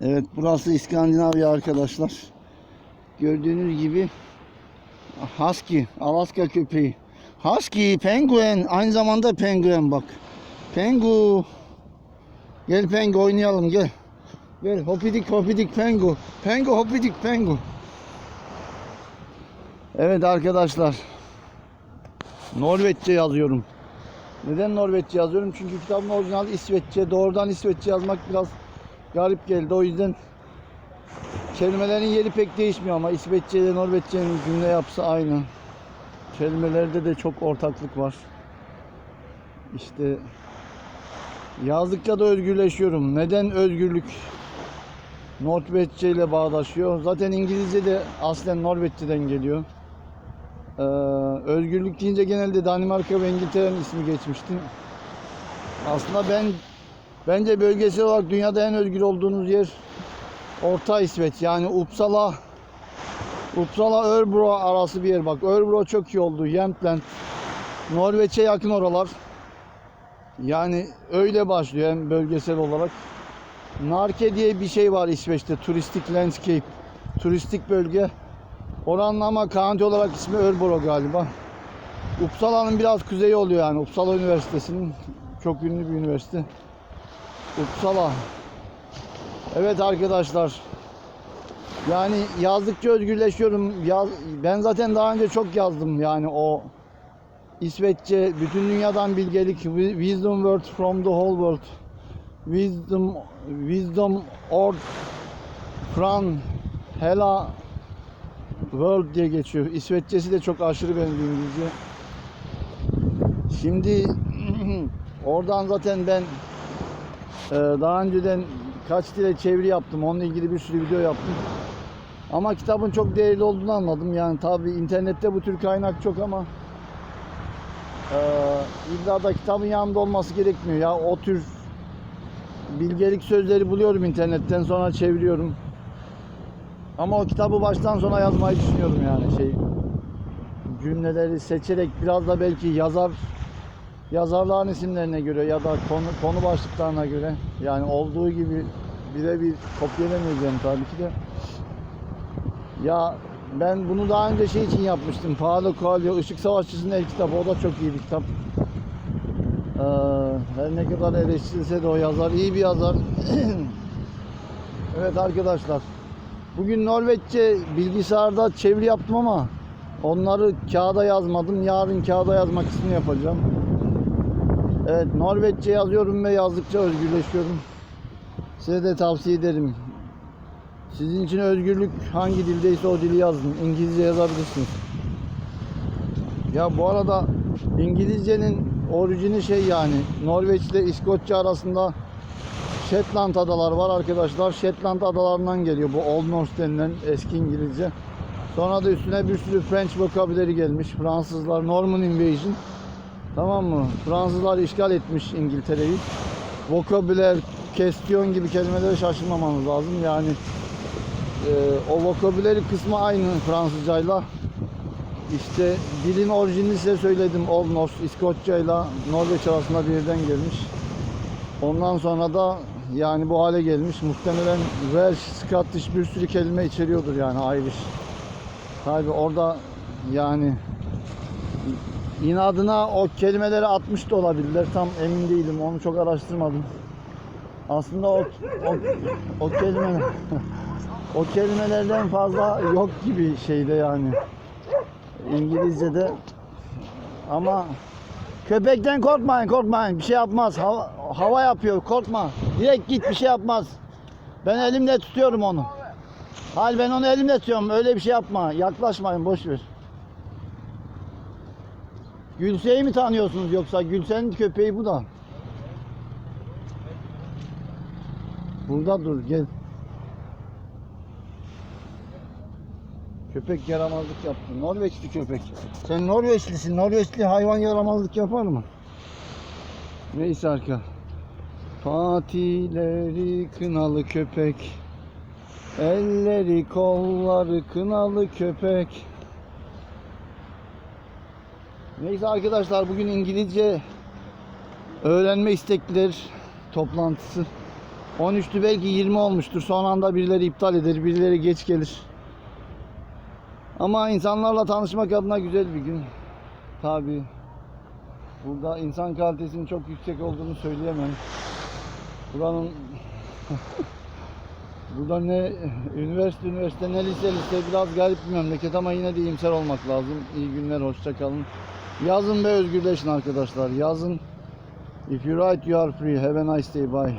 Evet burası İskandinavya arkadaşlar. Gördüğünüz gibi Husky, Alaska köpeği. Husky, penguen, aynı zamanda penguen bak. Pengu. Gel pengu oynayalım gel. Gel hopidik hopidik pengu. Pengu hopidik pengu. Evet arkadaşlar. Norveççe yazıyorum. Neden Norveççe yazıyorum? Çünkü kitabın orijinali İsveççe. Doğrudan İsveççe yazmak biraz garip geldi. O yüzden kelimelerin yeri pek değişmiyor ama İsveççe ile Norveççenin cümle yapısı aynı. Kelimelerde de çok ortaklık var. İşte yazdıkça da özgürleşiyorum. Neden özgürlük Norveççe ile bağdaşıyor? Zaten İngilizce de aslen Norveççeden geliyor. Ee, özgürlük deyince genelde Danimarka ve İngiltere'nin ismi geçmişti. Aslında ben bence bölgesel olarak dünyada en özgür olduğunuz yer Orta İsveç. Yani Uppsala Uppsala Örebro arası bir yer bak. Örebro çok iyi oldu. Jämtland. Norveç'e yakın oralar. Yani öyle başlıyor hem bölgesel olarak. Narke diye bir şey var İsveç'te. Turistik landscape. Turistik bölge. Oranın ama county olarak ismi Örebro galiba. Uppsala'nın biraz kuzeyi oluyor yani. Uppsala Üniversitesi'nin çok ünlü bir üniversite. Uppsala. Evet arkadaşlar. Yani yazdıkça özgürleşiyorum. Yaz, ben zaten daha önce çok yazdım yani o İsveççe bütün dünyadan bilgelik wisdom words from the whole world. Wisdom wisdom or from hela world diye geçiyor. İsveççesi de çok aşırı benziyor İngilizce. Şimdi oradan zaten ben e, daha önceden kaç dile çeviri yaptım. Onunla ilgili bir sürü video yaptım. Ama kitabın çok değerli olduğunu anladım. Yani tabi internette bu tür kaynak çok ama e, illa da kitabın yanında olması gerekmiyor. Ya o tür bilgelik sözleri buluyorum internetten sonra çeviriyorum. Ama o kitabı baştan sona yazmayı düşünüyorum yani şey cümleleri seçerek biraz da belki yazar yazarların isimlerine göre ya da konu konu başlıklarına göre yani olduğu gibi birebir kopyalameyeceğim tabii ki de. Ya ben bunu daha önce şey için yapmıştım. Paulo Coelho Işık Savaşçısı'nın el kitabı. O da çok iyi bir kitap. Ee, her ne kadar eleştirilse de o yazar iyi bir yazar. evet arkadaşlar. Bugün Norveççe bilgisayarda çeviri yaptım ama onları kağıda yazmadım. Yarın kağıda yazmak için yapacağım. Evet Norveççe yazıyorum ve yazdıkça özgürleşiyorum. Size de tavsiye ederim. Sizin için özgürlük hangi dildeyse o dili yazın. İngilizce yazabilirsiniz. Ya bu arada İngilizcenin orijini şey yani Norveç ile İskoçya arasında Shetland adalar var arkadaşlar. Shetland adalarından geliyor bu Old Norse denilen eski İngilizce. Sonra da üstüne bir sürü French vocabulary gelmiş. Fransızlar Norman Invasion. Tamam mı? Fransızlar işgal etmiş İngiltere'yi. Vocabulary, question gibi kelimelere şaşırmamanız lazım. Yani e, o vocabulary kısmı aynı Fransızcayla. İşte dilin orijinini size söyledim. Old Norse, İskoçya ile Norveç arasında bir gelmiş. Ondan sonra da yani bu hale gelmiş. Muhtemelen Welsh, Scottish bir sürü kelime içeriyordur yani Irish. Tabi orada yani inadına o kelimeleri atmış da olabilirler. Tam emin değilim. Onu çok araştırmadım. Aslında o o, o kelime o kelimelerden fazla yok gibi şeyde yani. İngilizce'de. Ama köpekten korkmayın korkmayın. Bir şey yapmaz. Hava, hava yapıyor. Korkma. Direkt git bir şey yapmaz. Ben elimle tutuyorum onu. Hal ben onu elimle tutuyorum. Öyle bir şey yapma. Yaklaşmayın. Boş ver Gülse'yi mi tanıyorsunuz yoksa Gülse'nin köpeği bu da burada dur gel Köpek yaramazlık yaptı. Norveçli köpek. Sen Norveçlisin. Norveçli hayvan yaramazlık yapar mı? Neyse arka. Patileri kınalı köpek. Elleri kolları kınalı köpek. Neyse arkadaşlar bugün İngilizce öğrenme istekliler toplantısı. 13'tü belki 20 olmuştur. Son anda birileri iptal eder, birileri geç gelir. Ama insanlarla tanışmak adına güzel bir gün. Tabi. Burada insan kalitesinin çok yüksek olduğunu söyleyemem. Buranın Burada ne üniversite üniversite ne lise lise biraz garip bir memleket ama yine de iyimser olmak lazım. İyi günler, hoşça kalın. Yazın ve özgürleşin arkadaşlar. Yazın. If you write you are free. Have a nice day. Bye.